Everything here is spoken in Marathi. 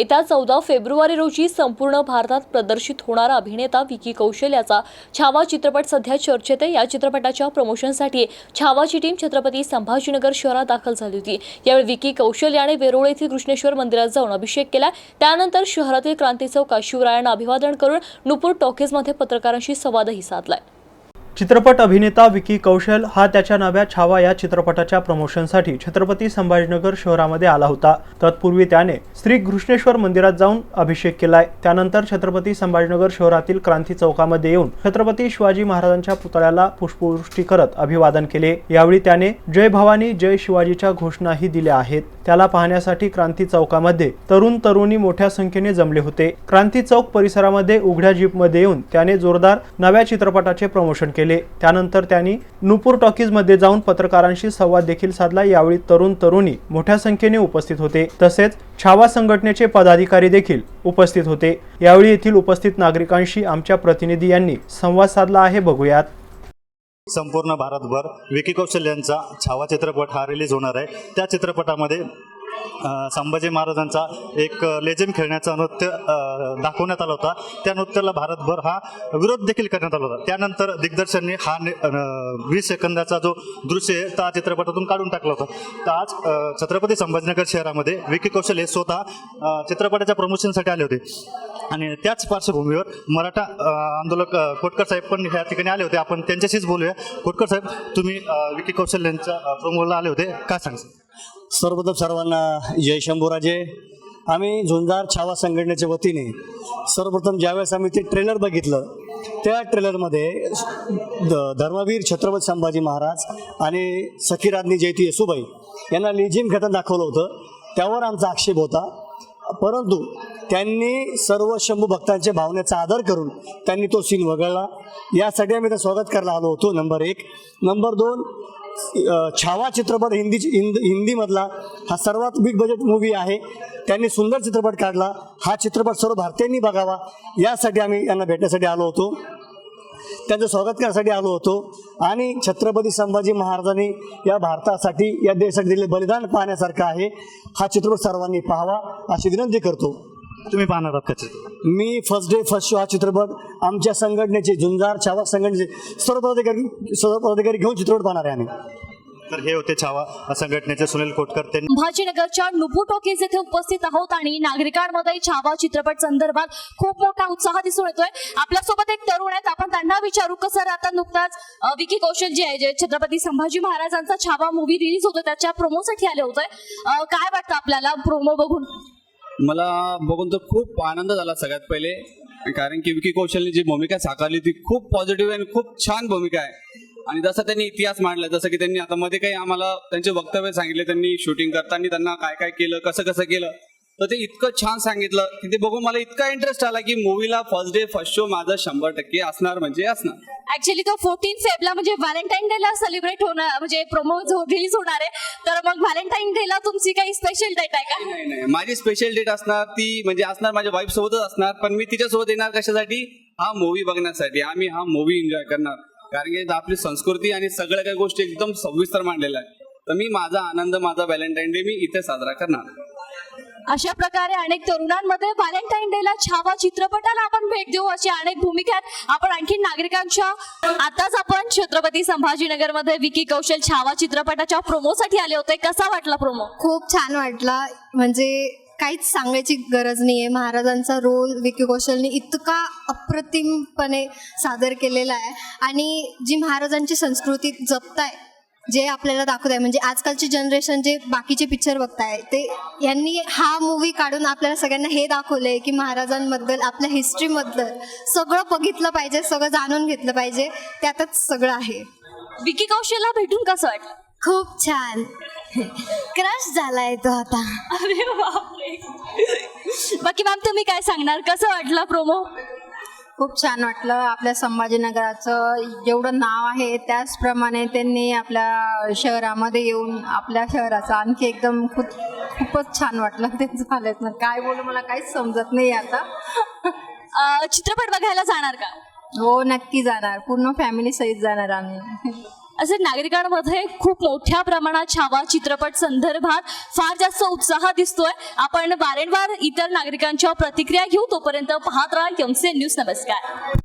येत्या चौदा फेब्रुवारी रोजी संपूर्ण भारतात प्रदर्शित होणारा अभिनेता विकी कौशल याचा छावा चित्रपट सध्या चर्चेत आहे. या चित्रपटाच्या प्रमोशनसाठी छावाची टीम छत्रपती संभाजीनगर शहरात दाखल झाली होती. यावेळी विकी कौशल याने वेरूळ येथील कृष्णेश्वर मंदिरात जाऊन अभिषेक केला. त्यानंतर शहरातील क्रांती चौकात शिवरायांना अभिवादन करून नुपूर टॉकीजमध्ये पत्रकारांशी संवादही साधलाय. चित्रपट अभिनेता विकी कौशल हा त्याच्या नव्या छावा या चित्रपटाच्या प्रमोशनसाठी छत्रपती संभाजीनगर शहरामध्ये आला होता. तत्पूर्वी त्याने श्री घृष्णेश्वर मंदिरात जाऊन अभिषेक केलाय. त्यानंतर छत्रपती संभाजीनगर शहरातील क्रांती चौकामध्ये येऊन छत्रपती शिवाजी महाराजांच्या पुतळ्याला पुष्पवृष्टी करत अभिवादन केले. यावेळी त्याने जय भवानी जय शिवाजीच्या घोषणाही दिल्या आहेत. त्याला पाहण्यासाठी क्रांती चौकामध्ये तरुण तरुणी मोठ्या संख्येने जमले होते. क्रांती चौक परिसरामध्ये उघड्या जीपमध्ये येऊन त्याने जोरदार नव्या चित्रपटाचे प्रमोशन केले. केले. त्यानंतर त्यांनी नुपूर टॉकीजमध्ये जाऊन पत्रकारांशी संवाद देखील साधला. यावेळी तरुण तरुणी मोठ्या संख्येने उपस्थित होते. तसेच छावा संघटनेचे पदाधिकारी देखील उपस्थित होते. यावेळी येथील उपस्थित नागरिकांशी आमच्या प्रतिनिधी यांनी संवाद साधला आहे. बघूयात. संपूर्ण भारतभर विकी कौशल यांचा छावा चित्रपट हा रिलीज होणार आहे. त्या चित्रपटामध्ये संभाजी महाराजांचा एक लेझेम खेळण्याचा नृत्य दाखवण्यात आला होता. त्या नृत्याला भारतभर हा विरोध देखील करण्यात आला होता. त्यानंतर दिग्दर्शनने हा वीस सेकंदाचा जो दृश्य आहे त्या चित्रपटातून काढून टाकला होता. तर आज छत्रपती संभाजीनगर शहरामध्ये विकी कौशल हे स्वतः चित्रपटाच्या प्रमोशनसाठी आले होते. आणि त्याच पार्श्वभूमीवर मराठा आंदोलक कोटकर साहेब पण ह्या ठिकाणी आले होते. आपण त्यांच्याशीच बोलूया. कोटकर साहेब तुम्ही विकी कौशल यांच्या प्रमोला आले होते. काय सांगता सर्वप्रथम सर्वांना जय शंभूराजे. आम्ही झुंजार छावा संघटनेच्या वतीने सर्वप्रथम ज्यावेळेस आम्ही ते ट्रेलर बघितलं त्या ट्रेलरमध्ये द- धर्मवीर छत्रपती संभाजी महाराज आणि सखीराज्ञी जयती येसुबाई यांना लेझिम घेताना दाखवलं होतं. त्यावर आमचा आक्षेप होता. परंतु त्यांनी सर्व शंभू भक्तांच्या भावनेचा आदर करून त्यांनी तो सीन वगळला. यासाठी आम्ही त्या स्वागत करायला आलो होतो. नंबर एक. नंबर दोन छावा चित्रपट हिंदी हिंद हिंदीमधला हा सर्वात बिग बजेट मूवी आहे. त्यांनी सुंदर चित्रपट काढला. हा चित्रपट सर्व भारतीयांनी बघावा. यासाठी आम्ही यांना भेटण्यासाठी आलो होतो. त्यांचं स्वागत करण्यासाठी आलो होतो. आणि छत्रपती संभाजी महाराजांनी या भारतासाठी या देशासाठी दिलेले बलिदान पाहण्यासारखं आहे. हा चित्रपट सर्वांनी पाहावा अशी विनंती करतो. तुम्ही पाहणार आहात का चित्रपट मी फर्स्ट डे फर्स्ट शो हा चित्रपट आमच्या संघटनेचे झुंजार छावा संघटनेचे सर्व पदाधिकारी सर्व पदाधिकारी घेऊन चित्रपट पाहणार आहे आम्ही. तर हे होते छावा संघटनेचे सुनील कोटकर त्यांनी संभाजीनगरच्या नुपू टॉकीज येथे उपस्थित आहोत आणि नागरिकांमध्ये छावा चित्रपट संदर्भात खूप मोठा उत्साह दिसून येतोय. आपल्यासोबत एक तरुण आहेत आपण त्यांना विचारू का सर? आता नुकताच विकी कौशल जे आहे जे छत्रपती संभाजी महाराजांचा छावा मूवी रिलीज होतो त्याच्या प्रोमोसाठी आले होते. काय वाटतं आपल्याला प्रोमो बघून? मला बघून तर खूप आनंद झाला सगळ्यात पहिले. कारण की विकी कौशलने जी भूमिका साकारली ती खूप पॉझिटिव्ह आणि खूप छान भूमिका आहे. आणि जसं त्यांनी इतिहास मांडला जसं की त्यांनी आता मध्ये काही आम्हाला त्यांचे वक्तव्य सांगितले त्यांनी शूटिंग करताना त्यांना काय काय केलं कसं कसं केलं तर ते इतकं छान सांगितलं की ते बघून मला इतका इंटरेस्ट आला की मूवीला फर्स्ट डे फर्स्ट शो माझा शंभर टक्के असणार म्हणजे असणार. ऍक्च्युली तो फोर्टीन फेबला म्हणजे व्हॅलेंटाईन डे ला सेलिब्रेट होणार म्हणजे प्रोमो जो रिलीज होणार आहे. तर मग व्हॅलेंटाईन डे ला तुमची काही स्पेशल डेट आहे का? नाही नाही माझी स्पेशल डेट असणार ती म्हणजे असणार माझ्या वाईफ सोबतच असणार पण मी तिच्यासोबत येणार कशासाठी? हा मूवी बघण्यासाठी. आम्ही हा मूवी एन्जॉय करणार. कारण की आपली संस्कृती आणि सगळ्या काही गोष्टी एकदम सविस्तर मांडलेल्या आहे तर मी माझा आनंद माझा व्हॅलेंटाईन डे मी इथे साजरा करणार. अशा प्रकारे अनेक तरुणांमध्ये व्हॅलेंटाईन डेला छावा चित्रपटाला आपण भेट देऊ अशी अनेक भूमिका आहेत. आपण आणखी नागरिकांच्या आताच आपण छत्रपती संभाजीनगरमध्ये विकी कौशल छावा चित्रपटाच्या प्रोमोसाठी आले होते. कसा वाटला प्रोमो? खूप छान वाटला. म्हणजे काहीच सांगायची गरज नाहीये. महाराजांचा रोल विकी कौशलने इतका अप्रतिमपणे सादर केलेला आहे. आणि जी महाराजांची संस्कृती जपताय जे आपल्याला दाखवत आहे म्हणजे आजकालची जनरेशन जे बाकीचे पिक्चर बघताय ते यांनी हा मूवी काढून आपल्याला सगळ्यांना हे दाखवलंय की महाराजांबद्दल आपल्या हिस्ट्रीबद्दल सगळं बघितलं पाहिजे सगळं जाणून घेतलं पाहिजे त्यातच सगळं आहे. विकी कौशलला भेटून कसं वाटलं? खूप छान. क्रश झालाय तो आता. अरे बापरे. बाकी मॅम तुम्ही काय सांगणार? कसं वाटलं प्रोमो खूप छान वाटलं आपल्या संभाजीनगराचं जेवढं नाव आहे. त्याचप्रमाणे त्यांनी आपल्या शहरामध्ये येऊन आपल्या शहराचं आणखी एकदम खूप खूपच छान वाटलं ते झालेत ना काय बोलू मला काहीच समजत नाही आता. अं, चित्रपट बघायला जाणार का? हो नक्की जाणार. पूर्ण फॅमिली सहित जाणार आम्ही. असे नागरिकांमध्ये खूप मोठ्या प्रमाणात छावा चित्रपट संदर्भात फार जास्त उत्साह दिसतोय. आपण वारंवार इतर नागरिकांच्या प्रतिक्रिया घेऊ तोपर्यंत पाहत राहा. एमसे न्यूज नमस्कार.